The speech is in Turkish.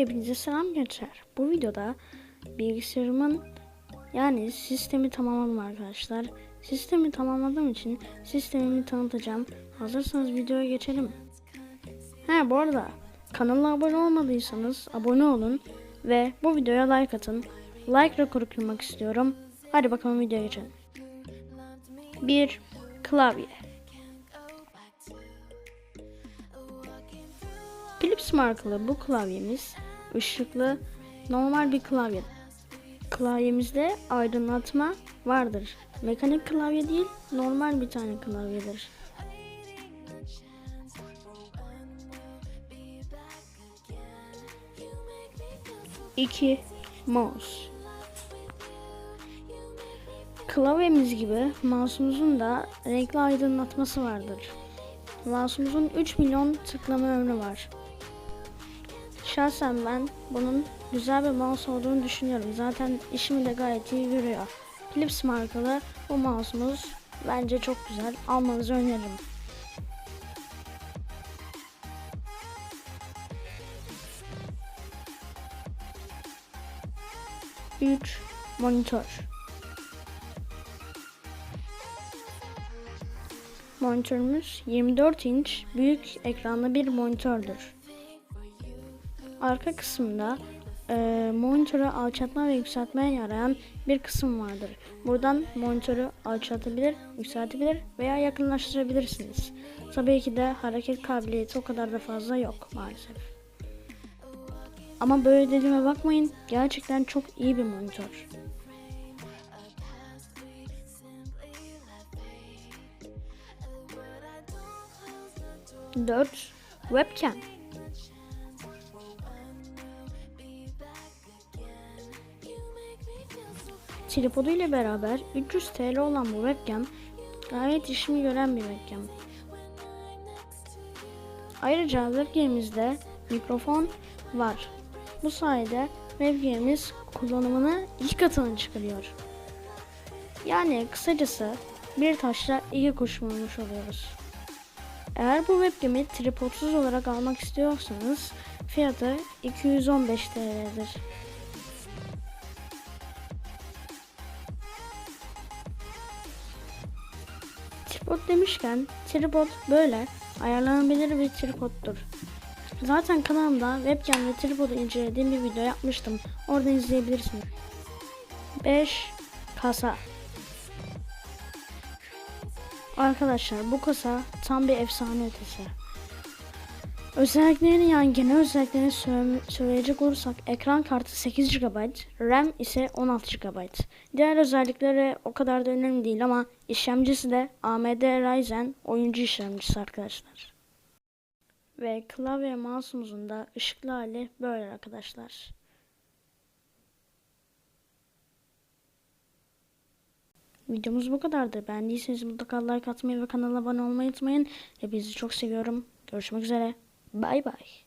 Hepinize selam gençler. Bu videoda bilgisayarımın yani sistemi tamamladım arkadaşlar. Sistemi tamamladığım için sistemimi tanıtacağım. Hazırsanız videoya geçelim. Ha bu arada kanala abone olmadıysanız abone olun ve bu videoya like atın. Like rekoru kırmak istiyorum. Hadi bakalım videoya geçelim. 1. Klavye Philips markalı bu klavyemiz ışıklı normal bir klavye. Klavyemizde aydınlatma vardır. Mekanik klavye değil, normal bir tane klavyedir. İki mouse. Klavyemiz gibi mouse'umuzun da renkli aydınlatması vardır. Mouse'umuzun 3 milyon tıklama ömrü var. Şahsen ben bunun güzel bir mouse olduğunu düşünüyorum. Zaten işimi de gayet iyi görüyor. Philips markalı bu mouse'umuz bence çok güzel. Almanızı öneririm. Üç monitör. Monitörümüz 24 inç büyük ekranlı bir monitördür. Arka kısımda e, monitörü alçaltma ve yükseltmeye yarayan bir kısım vardır. Buradan monitörü alçaltabilir, yükseltebilir veya yakınlaştırabilirsiniz. Tabii ki de hareket kabiliyeti o kadar da fazla yok maalesef. Ama böyle dediğime bakmayın. Gerçekten çok iyi bir monitör. Dört Webcam. Tripodu ile beraber 300 TL olan bu webcam gayet işimi gören bir webcam. Ayrıca webcam'imizde mikrofon var. Bu sayede webcam'imiz kullanımını iki katına çıkarıyor. Yani kısacası bir taşla iki kuş vurmuş oluyoruz. Eğer bu webcam'i tripodsuz olarak almak istiyorsanız fiyatı 215 TL'dir. Tripod demişken tripod böyle ayarlanabilir bir tripoddur. Zaten kanalımda webcam ve tripodu incelediğim bir video yapmıştım. Oradan izleyebilirsiniz. 5 kasa. Arkadaşlar bu kasa tam bir efsane ötesi. Özelliklerini yani genel özelliklerini söyle- söyleyecek olursak ekran kartı 8 GB, RAM ise 16 GB. Diğer özellikleri o kadar da önemli değil ama işlemcisi de AMD Ryzen oyuncu işlemcisi arkadaşlar. Ve klavye mouse'umuzun da ışıklı hali böyle arkadaşlar. Videomuz bu kadardı. Beğendiyseniz mutlaka like atmayı ve kanala abone olmayı unutmayın. Hepinizi çok seviyorum. Görüşmek üzere. Bye bye.